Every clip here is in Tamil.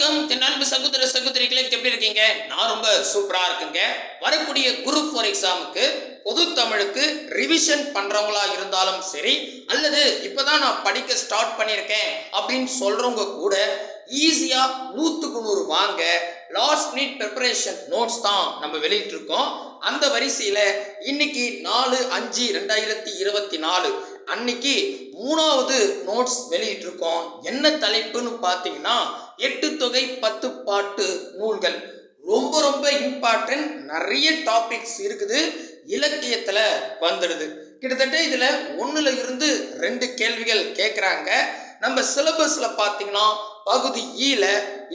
வணக்கம். தென்னான்பு சகோதர சகோதரிகளே எப்படி இருக்கீங்க? நான் ரொம்ப சூப்பரா இருக்குங்க. வரக்கூடிய குரூப் ஃபோர் எக்ஸாமுக்கு பொது தமிழுக்கு ரிவிஷன் பண்றவங்களா இருந்தாலும் சரி அல்லது இப்பதான் நான் படிக்க ஸ்டார்ட் பண்ணியிருக்கேன் அப்படின்னு சொல்றவங்க கூட ஈஸியா நூத்துக்கு நூறு வாங்க. லாஸ்ட் மினிட் ப்ரிப்பரேஷன் நோட்ஸ் தான் நம்ம வெளியிட்டிருக்கோம் அந்த வரிசையில இன்னைக்கு நாலு அஞ்சு ரெண்டாயிரத்தி இருபத்தி நாலு அன்னைக்கு மூணாவது நோட்ஸ் வெளியிட்டிருக்கோம் என்ன தலைப்புன்னு பார்த்தீங்கன்னா எட்டு தொகை பத்து பாட்டு நூல்கள். ரொம்ப ரொம்ப இம்பார்ட்டன்ட் நிறைய டாபிக்ஸ் இருக்குது. இலக்கியத்தில் வந்துடுது. கிட்டத்தட்ட இதில் ஒன்றில் இருந்து ரெண்டு கேள்விகள் கேட்குறாங்க நம்ம சிலபஸில் பார்த்தீங்கன்னா பகுதி e ஈல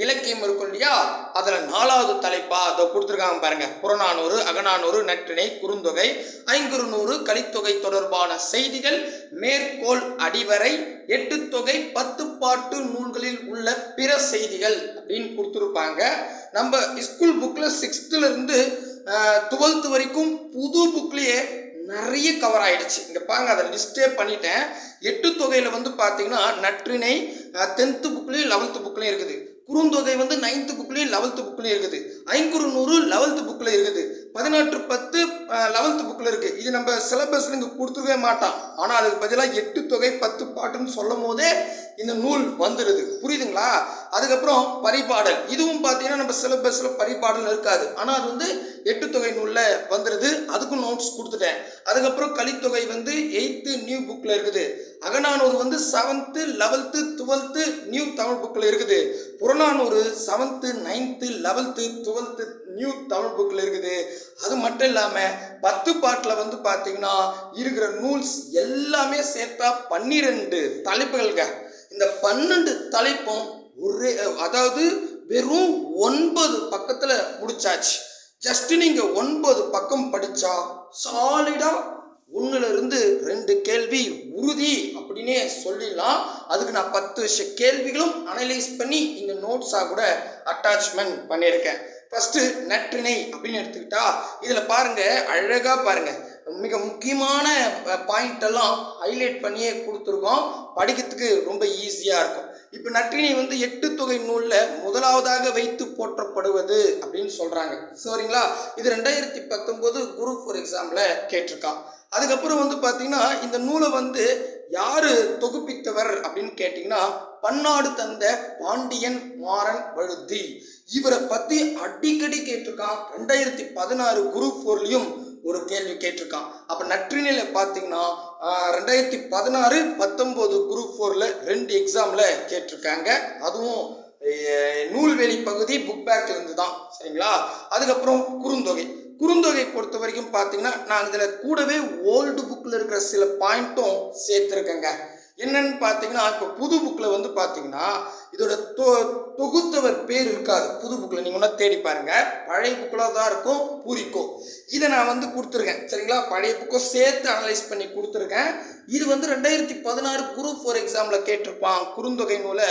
இலக்கியம் இருக்கும் இல்லையா? அதில் நாலாவது தலைப்பா அதை கொடுத்துருக்காங்க பாருங்க. புறநானூறு அகநானூறு நற்றிணை குறுந்தொகை ஐங்குறுநூறு கலித்தொகை தொடர்பான செய்திகள் மேற்கோள் அடிவரை எட்டு தொகை பத்து பாட்டு நூல்களில் உள்ள பிற செய்திகள் அப்படின்னு கொடுத்துருப்பாங்க. நம்ம ஸ்கூல் புக்கில் சிக்ஸ்த்துலேருந்து டுவெல்த்து வரைக்கும் புது புக்லேயே நிறைய கவர் ஆயிடுச்சு. இங்கே பாருங்க அதை லிஸ்ட்டே பண்ணிட்டேன். எட்டு தொகையில் வந்து பார்த்தீங்கன்னா நற்றிணை டென்த்து புக்லேயும் லெவன்த்து புக்லேயும் இருக்குது. குறுந்தொகை வந்து நைன்த்து புக்லேயும் லெவல்த்து புக்லேயும் இருக்குது. ஐங்குறு நூறு லெவல்த்து புக்கில் இருக்குது. பதினெட்டு பத்து லெவல்த்து புக்கில் இருக்குது இது நம்ம சிலபஸில் இங்கே கொடுத்துருக்கவே மாட்டான். ஆனால் அதுக்கு பதிலாக எட்டு தொகை பத்து பாட்டுன்னு சொல்லும் போதே இந்த நூல் வந்துடுது புரியுதுங்களா? அதுக்கப்புறம் பரிபாடல். இதுவும் பார்த்தீங்கன்னா நம்ம சிலபஸில் பரிபாடல் இருக்காது. ஆனால் அது வந்து எட்டு தொகை நூலில் வந்துடுது அதுக்கும் நோட்ஸ் கொடுத்துட்டேன். அதுக்கப்புறம் கலித்தொகை வந்து எயித்து நியூ புக்கில் இருக்குது. அகநானூறு வந்து seventh eleventh twelfth new Tamil புக்கில் இருக்குது. Purananuru seventh ninth eleventh twelfth new Tamil புக்கில் இருக்குது. அது மட்டும் இல்லாமல் பத்து பாட்டில் வந்து பார்த்தீங்கன்னா இருக்கிற நூல்ஸ் எல்லாம் எல்லாமே சேர்த்தா பன்னிரெண்டு தலைப்புகள்ங்க. இந்த பன்னெண்டு தலைப்பும் ஒரே அதாவது வெறும் ஒன்பது பக்கத்தில் முடிச்சாச்சு. ஜஸ்ட் நீங்கள் ஒன்பது பக்கம் படித்தா சாலிடாக ஒன்றுலேருந்து ரெண்டு கேள்வி உறுதி அப்படின்னே சொல்லிடலாம். அதுக்கு நான் பத்து வருஷ கேள்விகளும் அனலைஸ் பண்ணி இந்த நோட்ஸாக கூட அட்டாச்மெண்ட் பண்ணியிருக்கேன். ஃபஸ்ட்டு நற்றிணை அப்படின்னு எடுத்துக்கிட்டா இதில் பாருங்கள் அழகாக பாருங்கள் மிக முக்கியமான பாயிண்டெல்லாம் ஹைலைட் பண்ணியே கொடுத்துருக்கோம். படிக்கிறதுக்கு ரொம்ப ஈஸியாக இருக்கும். இப்போ நற்றினை வந்து எட்டு தொகை நூலில் முதலாவதாக வைத்து போற்றப்படுவது அப்படின்னு சொல்கிறாங்க சரிங்களா? இது ரெண்டாயிரத்தி பத்தொம்போது குரூப் ஃபோர் எக்ஸாமில் கேட்டிருக்கான். அதுக்கப்புறம் வந்து பார்த்தீங்கன்னா இந்த நூலை வந்து யார் தொகுப்பித்தவர் அப்படின்னு கேட்டிங்கன்னா பன்னாடு தந்த பாண்டியன் மாறன் வழுத்தி இவரை பற்றி அடிக்கடி கேட்டிருக்கான். ரெண்டாயிரத்தி பதினாறு குரூப் ஃபோர்லேயும் ஒரு கேள்வி கேட்டிருக்கான். அப்போ நற்றினையில் பார்த்தீங்கன்னா ரெண்டாயிரத்தி பதினாறு பத்தொம்போது குரூப் ஃபோரில் ரெண்டு எக்ஸாமில் கேட்டிருக்காங்க. அதுவும் நூல்வெளி பகுதி புக் பேக்ல இருந்து தான் சரிங்களா? அதுக்கப்புறம் குறுந்தொகை. குறுந்தொகை பொறுத்த வரைக்கும் பார்த்தீங்கன்னா நான் இதில் கூடவே ஓல்டு புக்கில் இருக்கிற சில பாயிண்ட்டும் சேர்த்துருக்கேங்க. என்னன்னு பார்த்தீங்கன்னா இப்போ புது புக்கில் வந்து பார்த்தீங்கன்னா இதோட தொ தொகுத்தவர் பேர் இருக்காது. புது புக்கில் நீங்கள் ஒன்றா தேடி பாருங்கள் பழைய புக்கில் தான் இருக்கும் பூரிக்கும். இதை நான் வந்து கொடுத்துருக்கேன். சரிங்களா? பழைய புக்கும் சேர்த்து அனலைஸ் பண்ணி கொடுத்துருக்கேன். இது வந்து ரெண்டாயிரத்தி பதினாறு குரூப் ஃபோர் எக்ஸாமில் கேட்டிருப்பான். குறுந்தொகை நூலை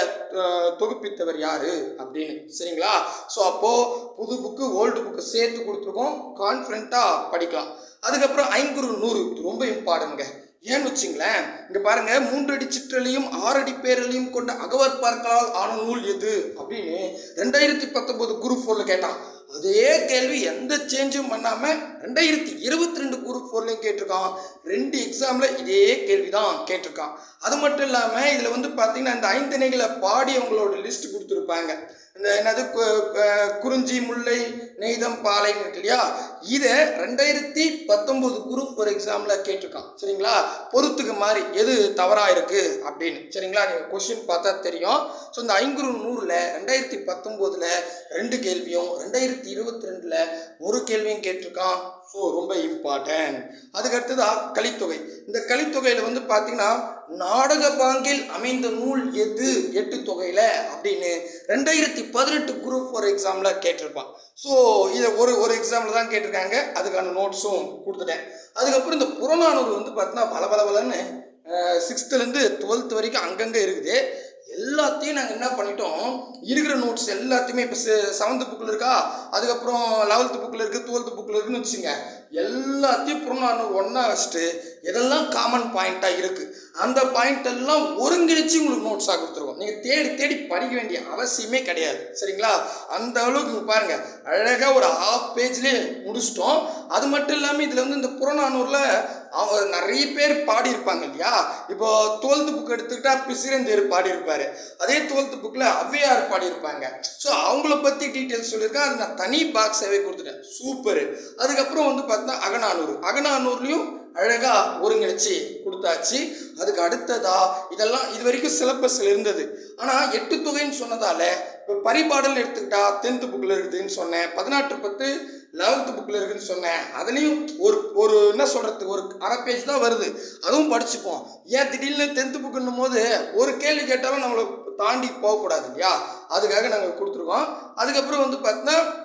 தொகுப்பித்தவர் யார்? அப்படின்னு. சரிங்களா? ஸோ அப்போது புது புக்கு ஓல்டு புக்கு சேர்த்து கொடுத்துருக்கோம். கான்ஃபிடண்ட்டாக படிக்கலாம். அதுக்கப்புறம் ஐங்குறு நூறு. ரொம்ப இம்பார்ட்டன்ங்க ஏன்னு வச்சுங்களேன் இங்க பாருங்க மூன்றடி சிற்றலையும் ஆறடி பேரலையும் கொண்ட அகவர் பார்க்கலால் ஆன நூல் எது? அப்படின்னு ரெண்டாயிரத்தி பத்தொன்பது குரூப் ஃபோர்ல கேட்டான். அதே கேள்வி எந்த சேஞ்சும் பண்ணாம ரெண்டாயிரத்தி இருபத்தி ரெண்டு குரூப் ஃபோர்லையும் கேட்டிருக்கான். ரெண்டு எக்ஸாம்ல இதே கேள்வி தான் கேட்டிருக்கான். அது மட்டும் இல்லாம இதுல வந்து பாத்தீங்கன்னா இந்த ஐந்தணைகளை பாடியவங்களோட லிஸ்ட் கொடுத்துருப்பாங்க. இந்த என்னது குறிஞ்சி முல்லை நெய்தம் பாலைன்னு இருக்கு இல்லையா? இதை ரெண்டாயிரத்தி பத்தொம்போது குரூப் ஒரு எக்ஸாமில் கேட்டிருக்கான். சரிங்களா? பொறுத்துக்கு மாதிரி எது தவறாக இருக்குது அப்படின்னு. சரிங்களா? நீங்கள் கொஷின் பார்த்தா தெரியும். ஸோ இந்த ஐங்குறு நூறில் ரெண்டாயிரத்தி பத்தொம்போதில் ரெண்டு கேள்வியும் ரெண்டாயிரத்தி இருபத்தி ரெண்டில் ஒரு கேள்வியும் கேட்டிருக்கான். ஸோ ரொம்ப இம்பார்ட்டன்ட் அதுக்கு கலித்தொகை. இந்த கலித்தொகையில் வந்து பார்த்தீங்கன்னா நாடக பாங்கில் அமைந்த நூல் எது? எட்டு தொகையில் அப்படின்னு ரெண்டாயிரத்தி பதினெட்டு குரூப் ஒரு எக்ஸாமில் கேட்டிருப்பான். ஸோ இதை ஒரு ஒரு எக்ஸாமில் தான் கொடுத்துருக்காங்க. அதுக்கான நோட்ஸும் கொடுத்துட்டேன். அதுக்கப்புறம் இந்த புறநானூறு வந்து பார்த்தீங்கன்னா பல பல பலன்னு சிக்ஸ்த்துலேருந்து டுவெல்த் வரைக்கும் அங்கங்கே இருக்குது. எல்லாத்தையும் நாங்கள் என்ன பண்ணிட்டோம்? இருக்கிற நோட்ஸ் எல்லாத்தையுமே இப்போ செவன்த்து புக்கில் இருக்கா? அதுக்கப்புறம் லெவல்த்து புக்கில் இருக்குது டுவெல்த்து புக்கில் இருக்குன்னு வச்சுங்க எல்லாத்தையும் புறநானூறு ஒன்றா வச்சுட்டு இதெல்லாம் காமன் பாயிண்ட்டாக இருக்குது அந்த பாயிண்ட் எல்லாம் ஒருங்கிணைச்சு உங்களுக்கு நோட்ஸாக கொடுத்துருவோம். நீங்கள் தேடி தேடி படிக்க வேண்டிய அவசியமே கிடையாது. சரிங்களா? அந்த அளவுக்கு பாருங்கள் அழகாக ஒரு ஹாஃப் பேஜ்லேயே முடிச்சிட்டோம். அது மட்டும் இல்லாமல் இதில் வந்து இந்த புறநானூரில் அவங்க நிறைய பேர் பாடியிருப்பாங்க இல்லையா? இப்போ டுவெல்த்து புக் எடுத்துக்கிட்டா பிசிறந்தேர் பாடியிருப்பார். அதே டுவெல்த்து புக்கில் அவ்வையார் பாடியிருப்பாங்க. ஸோ அவங்கள பற்றி டீட்டெயில்ஸ் சொல்லியிருக்கேன். அது நான் தனி பாக்ஸாகவே கொடுத்துட்டேன். சூப்பரு அதுக்கப்புறம் வந்து பார்த்தா அகநானூறு. அகநானூர்லேயும் அழகாக ஒருங்கிணைச்சு கொடுத்தாச்சு. அதுக்கு அடுத்ததா இதெல்லாம் இது வரைக்கும் சிலபஸில் இருந்தது. ஆனால் எட்டு தொகைன்னு சொன்னதால இப்போ பரிபாடல் எடுத்துக்கிட்டா டென்த்து புக்கில் இருக்குதுன்னு சொன்னேன். பதினாட்டு பத்து லெவல்த்து புக்கில் இருக்குதுன்னு சொன்னேன். அதுலேயும் ஒரு ஒரு என்ன சொல்கிறது ஒரு அரை பேஜ் தான் வருது. அதுவும் படிச்சுப்போம். ஏன் திடீர்னு டென்த்து புக்குன்னும் போது ஒரு கேள்வி கேட்டாலும் நம்மளை தாண்டி போகக்கூடாது இல்லையா? அதுக்காக நாங்கள் கொடுத்துருக்கோம். அதுக்கப்புறம் வந்து பார்த்தீங்கன்னா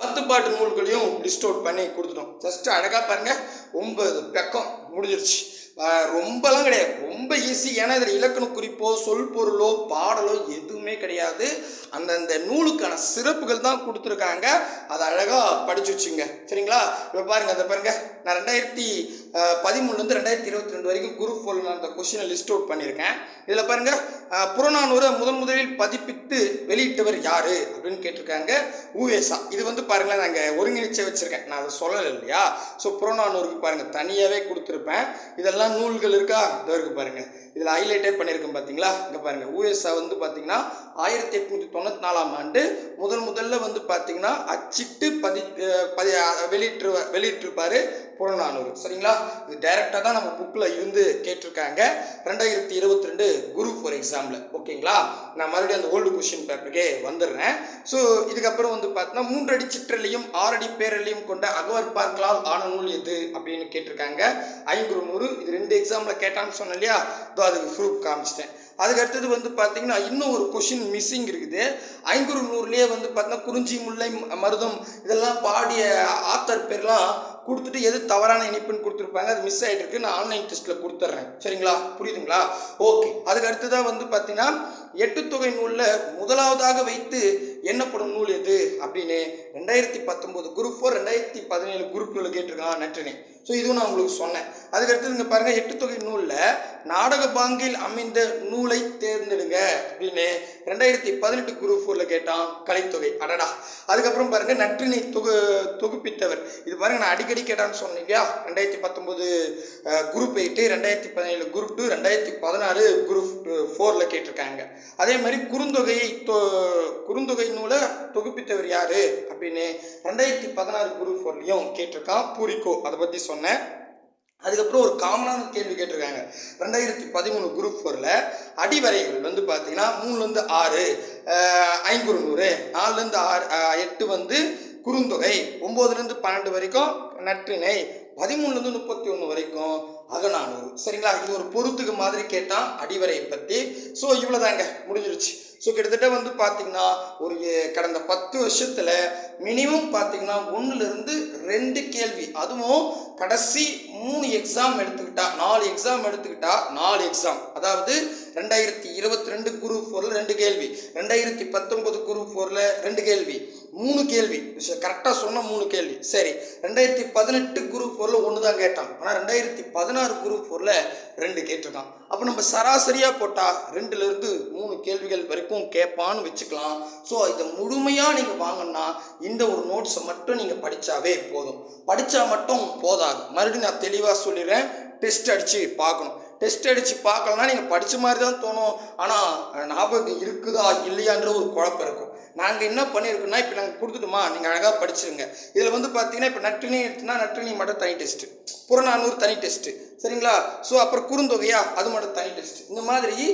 பத்து பாட்டு நூல்களையும் லிஸ்ட் அவுட் பண்ணி கொடுத்துட்டோம். ஜஸ்ட் அழகாக பாருங்கள் ஒன்பது பக்கம் முடிஞ்சிருச்சு. ரொம்பலாம் கிடையாது. ரொம்ப ஈஸி ஏன்னா இதில் இலக்கண குறிப்போ சொல் பொருளோ பாடலோ எதுவுமே கிடையாது. அந்தந்த நூலுக்கான சிறப்புகள் தான் கொடுத்துருக்காங்க. அதை அழகாக படிச்சு வச்சுங்க. சரிங்களா? இப்போ பாருங்க அதை பாருங்கள் நான் ரெண்டாயிரத்தி பதிமூணுலேருந்து ரெண்டாயிரத்தி இருபத்தி ரெண்டு வரைக்கும் குரூப் ஃபோரில் நான் அந்த கொஷினை லிஸ்ட் அவுட் பண்ணியிருக்கேன். இதில் பாருங்கள் புறநானூரை முதன் முதலில் பதிப்பித்து வெளியிட்டவர் யார் அப்படின்னு கேட்டிருக்காங்க ஊவேசா. இது வந்து பாருங்களேன் நாங்கள் ஒருங்கிணைச்சி வச்சுருக்கேன். நான் அதை சொல்லலை இல்லையா? ஸோ புறநானூருக்கு பாருங்கள் தனியாகவே கொடுத்துருப்பேன். இதெல்லாம் நூல்கள் இருக்கா? இதோ இருக்கு பாருங்கள் இதில் ஹைலைட்டே பண்ணியிருக்கேன் பார்த்தீங்களா இங்கே பாருங்கள் ஊஎஸ்ஆ வந்து பார்த்தீங்கன்னா ஆயிரத்தி எட்நூற்றி தொண்ணூற்றி நாலாம் ஆண்டு முதல் முதல்ல வந்து பார்த்தீங்கன்னா அச்சிட்டு பதி பதி வெளியிட்டு வெளியிட்டிருப்பார் புறநானூறு. சரிங்களா? இது டைரெக்டாக தான் நம்ம புக்கில் இருந்து கேட்டிருக்காங்க. ரெண்டாயிரத்தி இருபத்தி ரெண்டு குரூப் ஃபார் எக்ஸாமில் ஓகேங்களா? நான் மறுபடியும் அந்த ஓல்டு கொஷின் பேப்பருக்கே வந்துடுறேன். ஸோ இதுக்கப்புறம் வந்து பார்த்தீங்கன்னா மூன்றடி சிற்றலையும் ஆறடி பேரலையும் கொண்ட அகவர் பார்க்கலால் ஆன நூல் எது? அப்படின்னு கேட்டிருக்காங்க. ஐங்குறு நூறு. இது ரெண்டு எக்ஸாமில் கேட்டான்னு சொன்னேன் இல்லையா? இதோ அதுக்கு ப்ரூஃப் காமிச்சிட்டேன். அதுக்கு அடுத்தது வந்து பார்த்தீங்கன்னா இன்னும் ஒரு கொஷின் மிஸ்ஸிங் இருக்குது. ஐங்குறு நூறுலேயே வந்து பார்த்தீங்கன்னா குறிஞ்சி முல்லை மருதம் இதெல்லாம் பாடிய ஆத்தர் பேர்லாம் கொடுத்துட்டு எது தவறான இனிப்புன்னு கொடுத்துருப்பாங்க அது மிஸ் ஆகிட்டு இருக்கு நான் ஆன்லைன் டெஸ்ட்டில் கொடுத்துட்றேன். சரிங்களா? புரியுதுங்களா? ஓகே அதுக்கு அடுத்ததாக வந்து பார்த்தீங்கன்னா எட்டு தொகை நூலில் முதலாவதாக வைத்து என்னப்படும் நூல் எது? அப்படின்னு ரெண்டாயிரத்தி பத்தொம்போது குரூப் ஃபோர் ரெண்டாயிரத்தி பதினேழு குரூப்பில் கேட்டிருக்கான் நற்றினை. ஸோ இதுவும் நான் உங்களுக்கு சொன்னேன். அதுக்கடுத்து இங்கே பாருங்கள் எட்டு தொகை நூலில் நாடக பாங்கில் அமைந்த நூலை தேர்ந்தெடுங்க அப்படின்னு ரெண்டாயிரத்தி பதினெட்டு குரூப் ஃபோரில் கேட்டான் கலைத்தொகை. அடடா. அதுக்கப்புறம் பாருங்கள் நற்றினை தொகு தொகுப்பித்தவர். இது பாருங்க நான் அடிக்கடி கேட்டான்னு சொன்னீங்க ரெண்டாயிரத்தி பத்தொம்போது குரூப் எயிட்டு ரெண்டாயிரத்தி பதினேழு குரூப் டூ ரெண்டாயிரத்தி பதினாறு குரூப் ஃபோரில் கேட்டிருக்காங்க. அதே மாதிரி குறுந்தொகையை தொ குறுந்தொகை நூலை தொகுப்பித்தவர் யார்? அப்படின்னு ரெண்டாயிரத்தி பதினாறு குரூப் ஃபோர்லேயும் கேட்டிருக்கான் பூரிக்கோ. அதை பற்றி சொன்னேன். அதுக்கப்புறம் ஒரு காமனான கேள்வி கேட்டிருக்காங்க. ரெண்டாயிரத்தி பதிமூணு குரூப் ஃபோரில் அடிவரைகள் வந்து பார்த்தீங்கன்னா மூணுலேருந்து ஆறு அஹ், ஐங்குறு நூறு நாலுலேருந்து ஆறு எட்டு வந்து குறுந்தொகை ஒம்போதுலேருந்து பன்னெண்டு வரைக்கும் நற்றிணை பதிமூணுலேருந்து முப்பத்தி ஒன்று வரைக்கும் அகநானூறு. சரிங்களா? இது ஒரு பொருத்துக்கு மாதிரி கேட்டான் அடிவரையை பற்றி ஸோ இவ்வளோதாங்க முடிஞ்சிருச்சு. ஸோ கிட்டத்தட்ட வந்து பார்த்தீங்கன்னா ஒரு கடந்த பத்து வருஷத்தில் மினிமம் பார்த்தீங்கன்னா ஒன்றுலேருந்து ரெண்டு கேள்வி. அதுவும் கடைசி மூணு எக்ஸாம் எடுத்துக்கிட்டா நாலு எக்ஸாம் எடுத்துக்கிட்டா நாலு எக்ஸாம் அதாவது ரெண்டாயிரத்தி இருபத்தி ரெண்டு குரூப் ஃபோரில் ரெண்டு கேள்வி. ரெண்டாயிரத்தி பத்தொன்பது குரூப் ஃபோரில் ரெண்டு கேள்வி. மூணு கேள்வி. கரெக்டாக சொன்ன மூணு கேள்வி. சரி. ரெண்டாயிரத்தி பதினெட்டு குரூப் ஃபோரில் ஒன்று தான் கேட்டான். ஆனால் ரெண்டாயிரத்தி பதினாறு குரூப் ஃபோரில் ரெண்டு கேட்டிருக்கான். அப்போ நம்ம சராசரியாக போட்டால் ரெண்டுலேருந்து மூணு கேள்விகள் வரைக்கும் கேட்பான்னு வச்சுக்கலாம். ஸோ இதை முழுமையாக நீங்கள் வாங்கினா இந்த ஒரு நோட்ஸை மட்டும் நீங்கள் படித்தாவே போதும். படித்தா மட்டும் போதாது. மறுபடியும் நான் தெளிவாக சொல்லிடுறேன். டெஸ்ட் அடித்து பார்க்கணும். டெஸ்ட் அடித்து பார்க்கலன்னா நீங்கள் படித்த மாதிரி தான் தோணும். ஆனால் ஞாபகம் இருக்குதா இல்லையான்ற ஒரு குழப்பம் இருக்கும். நாங்கள் என்ன பண்ணியிருக்கோம்னா இப்போ நாங்கள் கொடுத்துட்டோமா நீங்கள் அழகாக படிச்சிருங்க. இதில் வந்து பார்த்தீங்கன்னா இப்போ நட்டினி எடுத்துனா நட்டினி மட்டும் தனி டெஸ்ட்டு புறநானூறு தனி டெஸ்ட்டு சரிங்களா? ஸோ அப்புறம் குறுந்தொகையா அது மட்டும் தனி டெஸ்ட் இந்த மாதிரி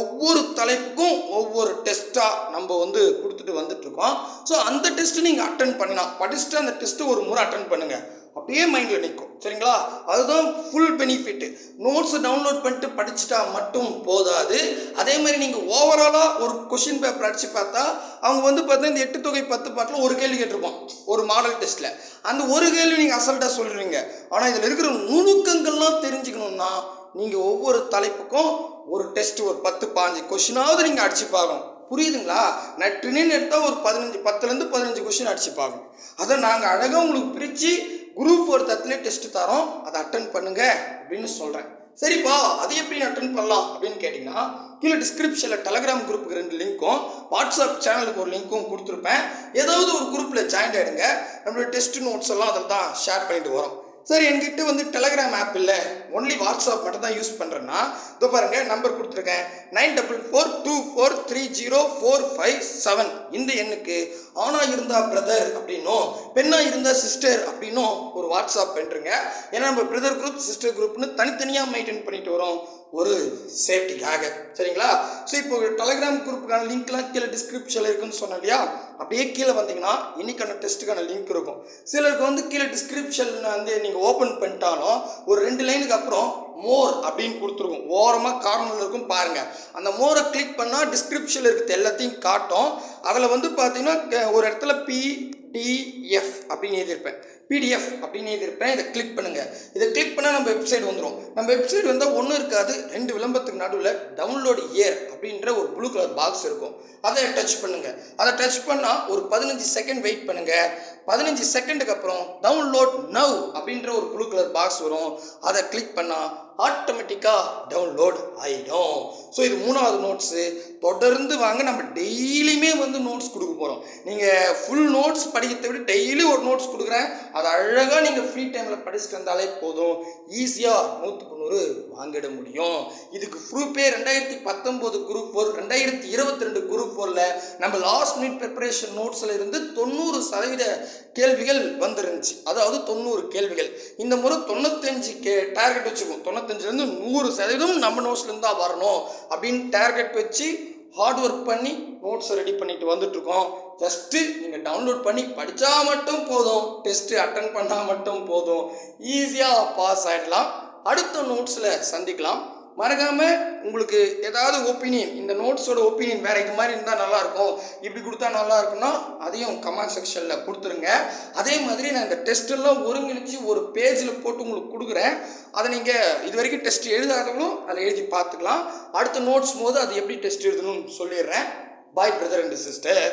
ஒவ்வொரு தலைப்புக்கும் ஒவ்வொரு டெஸ்ட்டாக நம்ம வந்து கொடுத்துட்டு வந்துட்டுருக்கோம். ஸோ அந்த டெஸ்ட்டு நீங்கள் அட்டன் பண்ணலாம். படிச்சுட்டு அந்த டெஸ்ட்டு ஒரு முறை அட்டன் பண்ணுங்கள் அப்படியே மைண்டில் நிற்கும் சரிங்களா? அதுதான் ஃபுல் பெனிஃபிட் நோட்ஸ் டவுன்லோட் பண்ணிட்டு படிச்சுட்டா மட்டும் போதாது. அதே மாதிரி நீங்கள் ஓவராலாக ஒரு கொஷின் பேப்பர் அடித்து பார்த்தா அவங்க வந்து பார்த்தா இந்த எட்டு தொகை பத்து பாட்டில் ஒரு கேள்வி கேட்டிருப்போம் ஒரு மாடல் டெஸ்ட்டில் அந்த ஒரு கேள்வி நீங்கள் அசல்ட்டாக சொல்லுவீங்க ஆனால் இதில் இருக்கிற நுணுக்கங்கள்லாம் தெரிஞ்சுக்கணுன்னா நீங்கள் ஒவ்வொரு தலைப்புக்கும் ஒரு டெஸ்ட் ஒரு பத்து பாஞ்சு கொஷினாவது நீங்கள் அடிச்சு பார்க்கணும். புரியுதுங்களா? நட்டுன்னு எடுத்தால் ஒரு பதினஞ்சு பத்துலேருந்து பதினஞ்சு கொஷின் அடிச்சு பார்க்கணும். அதை நாங்கள் அழகாக உங்களுக்கு பிரித்து குரூப் ஒரு தத்துலேயே டெஸ்ட் தரோம். அதை அட்டன் பண்ணுங்க அப்படின்னு சொல்கிறேன் சரிப்பா அது எப்படி அட்டன் பண்ணலாம் அப்படின்னு கேட்டிங்கன்னா கீழே டிஸ்கிரிப்ஷனில் டெலகிராம் குரூப்புக்கு ரெண்டு லிங்க்கும் வாட்ஸ்அப் சேனலுக்கு ஒரு லிங்க்கும் கொடுத்துருப்பேன். ஏதாவது ஒரு குரூப்பில் ஜாயின் ஆகிடுங்க நம்மளோட டெஸ்ட் நோட்ஸ் எல்லாம் அதில் தான் ஷேர் பண்ணிட்டு வரோம். சார் என்கிட்ட வந்து டெலகிராம் ஆப் இல்லை. ஒன்லி வாட்ஸ்அப் மட்டும் தான் யூஸ் பண்ணுறேன்னா இதோ பாருங்க நம்பர் கொடுத்துருக்கேன். Nine double four two four three zero four five seven இந்த எண்ணுக்கு ஆணாக இருந்தால் பிரதர் அப்படின்னும் பெண்ணாக இருந்தால் சிஸ்டர் அப்படின்னும் ஒரு வாட்ஸ்அப் பண்ணுறங்க ஏன்னா நம்ம பிரதர் குரூப் சிஸ்டர் குரூப்னு தனித்தனியாக மெயின்டைன் பண்ணிட்டு வரோம் ஒரு சேஃப்டிக்காக சரிங்களா? ஸோ இப்போ டெலகிராம் குரூப்புக்கான லிங்க்லாம் கீழே டிஸ்கிரிப்ஷனில் இருக்குன்னு சொன்னேன் இல்லையா? அப்படியே கீழே வந்தீங்கன்னா இன்னைக்கான டெஸ்ட்டுக்கான லிங்க் இருக்கும். சிலருக்கு வந்து கீழே டிஸ்கிரிப்ஷன் வந்து நீங்கள் ஓப்பன் பண்ணிட்டாலும் ஒரு ரெண்டு லைனுக்கு அப்புறம் மோர் அப்படின்னு கொடுத்துருக்கும். ஓரமாக கார்னரில் இருக்கும் பாருங்கள் அந்த மோரை கிளிக் பண்ணால் டிஸ்கிரிப்ஷனில் இருக்கிறது எல்லாத்தையும் காட்டும். அதில் வந்து பார்த்தீங்கன்னா ஒரு இடத்துல பிடிஎஃப் அப்படின்னு எழுதியிருப்பேன். பிடிஎஃப் அப்படின்னு எழுதியிருப்பேன் இதை கிளிக் பண்ணுங்கள் இதை கிளிக் பண்ணால் நம்ம வெப்சைட் வந்துடும் நம்ம வெப்சைட் வந்தால் ஒன்றும் இருக்காது. ரெண்டு விளம்பரத்துக்கு நடுவில் டவுன்லோட் இயர் அப்படின்ற ஒரு ப்ளூ கலர் பாக்ஸ் இருக்கும். அதை டச் பண்ணுங்கள் அதை டச் பண்ணால் ஒரு பதினஞ்சு செகண்ட் வெயிட் பண்ணுங்கள் பதினஞ்சு செகண்டுக்கு அப்புறம் டவுன்லோட் நவ் அப்படின்ற ஒரு ப்ளூ கலர் பாக்ஸ் வரும். அதை கிளிக் பண்ணால் ஆட்டோமேட்டிக்காக டவுன்லோட் ஆகிடும் ஸோ இது மூணாவது நோட்ஸு தொடர்ந்து வாங்க. நம்ம டெய்லியுமே வந்து நோட்ஸ் கொடுக்க போகிறோம் நீங்கள் ஃபுல் நோட்ஸ் படிக்கிறத விட டெய்லி ஒரு நோட்ஸ் கொடுக்குறேன். அதை அழகாக நீங்கள் ஃப்ரீ டைமில் படிச்சுட்டு வந்தாலே போதும். ஈஸியாக நூற்றுக்கு நூறு வாங்கிட முடியும். இதுக்கு ப்ரூஃபே ரெண்டாயிரத்தி பத்தொம்போது குரூப் ஃபோர் ரெண்டாயிரத்தி இருபத்தி ரெண்டு குரூப் ஃபோரில் நம்ம லாஸ்ட் மினிட் ப்ரிப்பரேஷன் நோட்ஸில் இருந்து தொண்ணூறு சதவீத கேள்விகள் வந்துருந்துச்சு. அதாவது தொண்ணூறு கேள்விகள். இந்த முறை தொண்ணூத்தஞ்சு கே டார்கெட் வச்சுக்கோம் தொண்ணூத்தஞ்சுலேருந்து நூறு சதவீதம் நம்ம நோட்ஸ்லேருந்து தான் வரணும். அப்படின்னு டார்கெட் வச்சு ஹார்ட் ஒர்க் பண்ணி நோட்ஸை ரெடி பண்ணிட்டு வந்துட்டுருக்கோம் ஜஸ்ட்டு நீங்கள் டவுன்லோட் பண்ணி படித்தா மட்டும் போதும் டெஸ்ட்டு அட்டன் பண்ணால் மட்டும் போதும். ஈஸியாக பாஸ் ஆகிடலாம் அடுத்த நோட்ஸில் சந்திக்கலாம். மறக்காமல் உங்களுக்கு ஏதாவது ஒப்பீனியன் இந்த நோட்ஸோட ஒப்பீனியன் வேறு இது மாதிரி இருந்தால் நல்லாயிருக்கும் இப்படி கொடுத்தா நல்லா இருக்கும்னா அதையும் கமெண்ட் செக்ஷனில் கொடுத்துருங்க. அதே மாதிரி நான் இந்த டெஸ்ட்டெல்லாம் ஒருங்கிணைச்சு ஒரு பேஜில் போட்டு உங்களுக்கு கொடுக்குறேன். அதை நீங்கள் இது வரைக்கும் டெஸ்ட் எழுதாதவங்களும் அதை எழுதி பார்த்துக்கலாம். அடுத்த நோட்ஸ் போது அது எப்படி டெஸ்ட் எழுதணும்னு சொல்லிடுறேன். பாய் பிரதர் அண்ட் சிஸ்டர்